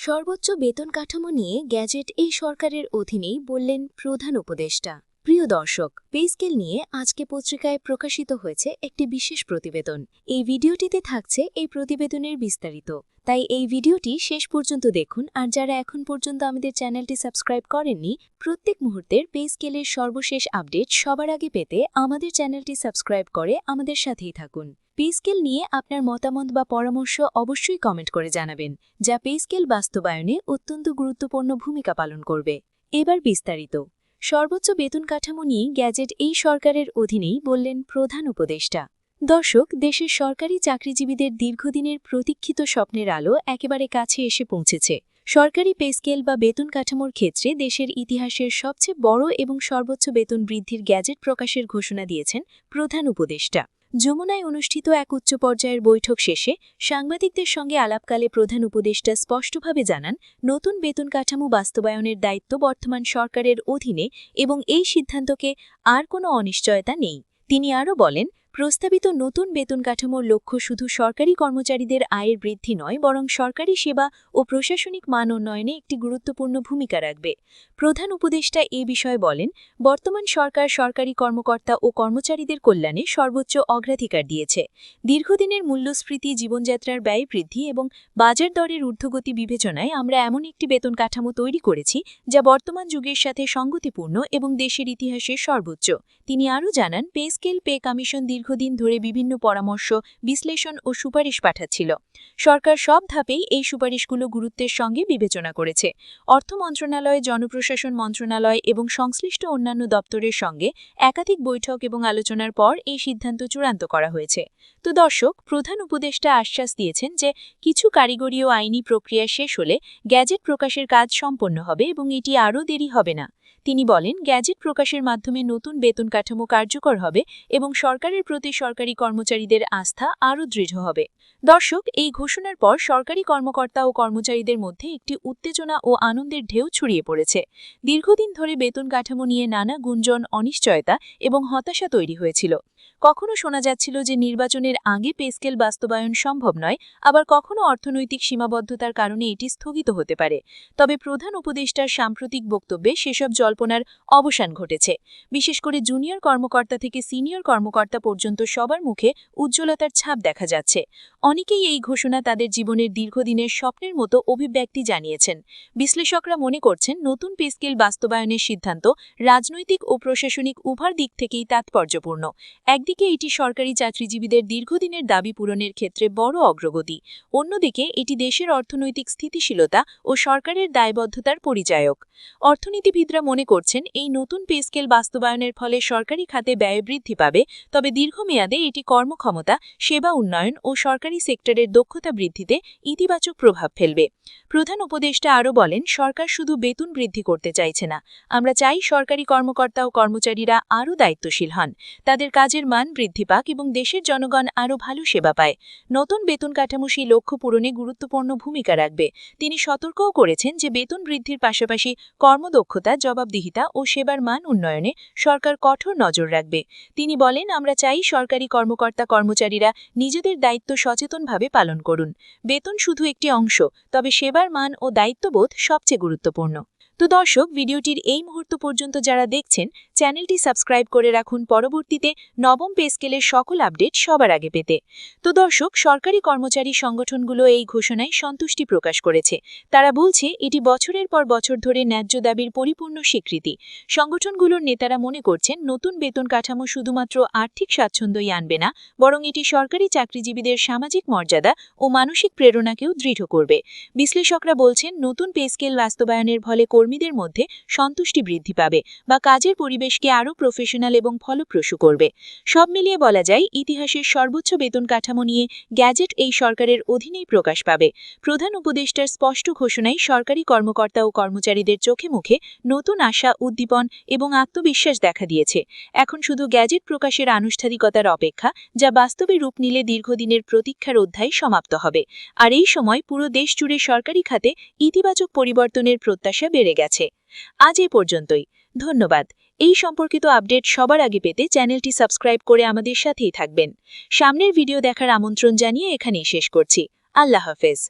সর্বোচ্চ বেতন কাঠামো নিয়ে গ্যাজেট এই সরকারের অধীনেই বললেন প্রধান উপদেষ্টা। প্রিয় দর্শক, পে স্কেল নিয়ে আজকে পত্রিকায় প্রকাশিত হয়েছে একটি বিশেষ প্রতিবেদন। এই ভিডিওটিতে থাকছে এই প্রতিবেদনের বিস্তারিত। তাই এই ভিডিওটি শেষ পর্যন্ত দেখুন আর যারা এখন পর্যন্ত আমাদের চ্যানেলটি সাবস্ক্রাইব করেননি, প্রত্যেক মুহূর্তের পে স্কেলের সর্বশেষ আপডেট সবার আগে পেতে আমাদের চ্যানেলটি সাবস্ক্রাইব করে আমাদের সাথেই থাকুন। পে স্কেল নিয়ে আপনার মতামত বা পরামর্শ অবশ্যই কমেন্ট করে জানাবেন, যা পে স্কেল বাস্তবায়নে অত্যন্ত গুরুত্বপূর্ণ ভূমিকা পালন করবে। এবার বিস্তারিত। সর্বোচ্চ বেতন কাঠামো নিয়ে গ্যাজেট এই সরকারের অধীনেই বললেন প্রধান উপদেষ্টা। দর্শক, দেশের সরকারি চাকরিজীবীদের দীর্ঘদিনের প্রতীক্ষিত স্বপ্নের আলো একেবারে কাছে এসে পৌঁছেছে। সরকারি পে স্কেল বা বেতন কাঠামোর ক্ষেত্রে দেশের ইতিহাসের সবচেয়ে বড় এবং সর্বোচ্চ বেতন বৃদ্ধির গ্যাজেট প্রকাশের ঘোষণা দিয়েছেন প্রধান উপদেষ্টা। যমুনায় অনুষ্ঠিত এক উচ্চ পর্যায়ের বৈঠক শেষে সাংবাদিকদের সঙ্গে আলাপকালে প্রধান উপদেষ্টা স্পষ্টভাবে জানান, নতুন বেতন কাঠামো বাস্তবায়নের দায়িত্ব বর্তমান সরকারের অধীনে এবং এই সিদ্ধান্তকে আর কোনো অনিশ্চয়তা নেই। তিনি আরও বলেন প্রস্তাবিত নতুন বেতন কাঠামোর লক্ষ্য শুধু সরকারি কর্মচারীদের আয়ের বৃদ্ধি নয়, বরং সরকারি সেবা ও প্রশাসনিক মান উন্নয়নে একটি গুরুত্বপূর্ণ ভূমিকা রাখবে। প্রধান উপদেষ্টা এ বিষয়ে বলেন, বর্তমান সরকার সরকারি কর্মকর্তা ও কর্মচারীদের কল্যাণে সর্বোচ্চ অগ্রাধিকার দিয়েছে। দীর্ঘদিনের মূল্যস্ফীতি, জীবনযাত্রার ব্যয় বৃদ্ধি এবং বাজার দরের ঊর্ধ্বগতি বিবেচনায় আমরা এমন একটি বেতন কাঠামো তৈরি করেছি, যা বর্তমান যুগের সাথে সঙ্গতিপূর্ণ এবং দেশের ইতিহাসে সর্বোচ্চ। তিনি আরও জানান, পে স্কেল, পে কমিশন দীর্ঘদিন ধরে বিভিন্ন পরামর্শ, বিশ্লেষণ ও সুপারিশ পাঠাচ্ছিল। সরকার সব ধাপেই এই সুপারিশগুলো গুরুত্বের সঙ্গে বিবেচনা করেছে। অর্থ মন্ত্রণালয়, জনপ্রশাসন মন্ত্রণালয় এবং সংশ্লিষ্ট অন্যান্য দপ্তরের সঙ্গে একাধিক বৈঠক এবং আলোচনার পর এই সিদ্ধান্ত চূড়ান্ত করা হয়েছে। তো দর্শক, প্রধান উপদেষ্টা আশ্বাস দিয়েছেন যে, কিছু কারিগরি ও আইনি প্রক্রিয়া শেষ হলে গ্যাজেট প্রকাশের কাজ সম্পন্ন হবে এবং এটি আরও দেরি হবে না। তিনি বলেন, গ্যাজেট প্রকাশের মাধ্যমে নতুন বেতন কাঠামো কার্যকর হবে এবং সরকারের প্রতি সরকারি কর্মচারীদের আস্থা আরও দৃঢ় হবে। দর্শক, এই ঘোষণার পর সরকারি কর্মকর্তা ও কর্মচারীদের মধ্যে একটি উত্তেজনা ও আনন্দের ঢেউ ছড়িয়ে পড়েছে। দীর্ঘদিন ধরে বেতন কাঠামো নিয়ে নানা গুঞ্জন, অনিশ্চয়তা এবং হতাশা তৈরি হয়েছিল। কখনো শোনা যাচ্ছিল যে নির্বাচনের আগে পেস্কেল বাস্তবায়ন সম্ভব নয়, আবার কখনো অর্থনৈতিক সীমাবদ্ধতার কারণে এটি স্থগিত হতে পারে। তবে প্রধান উপদেষ্টার সাম্প্রতিক বক্তব্যে সেসব জল্পনার অবসান ঘটেছে। বিশেষ করে জুনিয়র কর্মকর্তা থেকে সিনিয়র কর্মকর্তা পর্যন্ত সবার মুখে উজ্জ্বলতার ছাপ দেখা যাচ্ছে। অনেকেই এই ঘোষণা তাদের জীবনের দীর্ঘদিনের স্বপ্নের মতো অভিব্যক্তি জানিয়েছেন। বিশ্লেষকরা মনে করছেন, নতুন পেস্কেল বাস্তবায়নের সিদ্ধান্ত রাজনৈতিক ও প্রশাসনিক উভয় দিক থেকেই তাৎপর্যপূর্ণ। একদিকে এটি সরকারি চাকরিজীবীদের দীর্ঘদিনের দাবি পূরণের ক্ষেত্রে বড় অগ্রগতি, অন্যদিকে এটি দেশের অর্থনৈতিক স্থিতিশীলতা ও সরকারের দায়বদ্ধতার পরিচায়ক। অর্থনীতিবিদরা মনে করছেন, এই নতুন পে স্কেল বাস্তবায়নের ফলে সরকারি খাতে ব্যয় বৃদ্ধি পাবে, তবে দীর্ঘমেয়াদে এটি কর্মক্ষমতা, সেবা উন্নয়ন ও সরকারি সেক্টরের দক্ষতা বৃদ্ধিতে ইতিবাচক প্রভাব ফেলবে। প্রধান উপদেষ্টা আরও বলেন, সরকার শুধু বেতন বৃদ্ধি করতে চাইছে না, আমরা চাই সরকারি কর্মকর্তা ও কর্মচারীরা আরও দায়িত্বশীল হন। তাদের কাজের মান বৃদ্ধি পাক এবং দেশের জনগণ আরও ভালো সেবা পায়। নতুন বেতন কাঠামো সেই লক্ষ্য পূরণে গুরুত্বপূর্ণ ভূমিকা রাখবে। তিনি সতর্কও করেছেন যে বেতন বৃদ্ধির পাশাপাশি কর্মদক্ষতা, জবাবদিহিতা ও সেবার মান উন্নয়নে সরকার কঠোর নজর রাখবে। তিনি বলেন, আমরা চাই সরকারি কর্মকর্তা কর্মচারীরা নিজেদের দায়িত্ব সচেতনভাবে পালন করুন। বেতন শুধু একটি অংশ, তবে সেবার মান ও দায়িত্ববোধ সবচেয়ে গুরুত্বপূর্ণ। তো দর্শক, ভিডিওটির এই মুহূর্ত পর্যন্ত যারা দেখছেন, চ্যানেলটি সাবস্ক্রাইব করে রাখুন। পরবর্তীতে নবম পে স্কেলের সকল আপডেট সবার আগে পেতে। তো দর্শক, সরকারি কর্মচারী সংগঠনগুলো এই ঘোষণায় সন্তুষ্টি প্রকাশ করেছে। তারা বলছে, এটি বছরের পর বছর ধরে ন্যায্য দাবির পরিপূর্ণ স্বীকৃতি। সংগঠনগুলোর নেতারা মনে করছেন, নতুন বেতন কাঠামো শুধুমাত্র আর্থিক স্বাচ্ছন্দ্যই আনবে না, বরং এটি সরকারি চাকরিজীবীদের সামাজিক মর্যাদা ও মানসিক প্রেরণাকেও দৃঢ় করবে। বিশ্লেষকরা বলছেন, নতুন পে স্কেল বাস্তবায়নের ফলে কর্মীদের মধ্যে সন্তুষ্টি বৃদ্ধি পাবে বা কাজের পরিবেশকে আরও প্রফেশনাল এবং ফলপ্রসূ করবে। সব মিলিয়ে বলা যায়, ইতিহাসের সর্বোচ্চ বেতন কাঠামো নিয়ে গ্যাজেট এই সরকারের অধীনেই প্রকাশ পাবে। প্রধান উপদেষ্টার স্পষ্ট ঘোষণায় সরকারি কর্মকর্তা ও কর্মচারীদের চোখে মুখে নতুন আশা, উদ্দীপন এবং আত্মবিশ্বাস দেখা দিয়েছে। এখন শুধু গ্যাজেট প্রকাশের আনুষ্ঠানিকতার অপেক্ষা, যা বাস্তবে রূপ নিলে দীর্ঘদিনের প্রতীক্ষার অধ্যায় সমাপ্ত হবে। আর এই সময় পুরো দেশ জুড়ে সরকারি খাতে ইতিবাচক পরিবর্তনের প্রত্যাশা বেড়ে গেছে। আজ এ পর্যন্তই। ধন্যবাদ। এই সম্পর্কিত আপডেট সবার আগে পেতে চ্যানেলটি সাবস্ক্রাইব করে আমাদের সাথেই থাকবেন। সামনের ভিডিও দেখার আমন্ত্রণ জানিয়ে এখানেই শেষ করছি। আল্লাহ হাফেজ।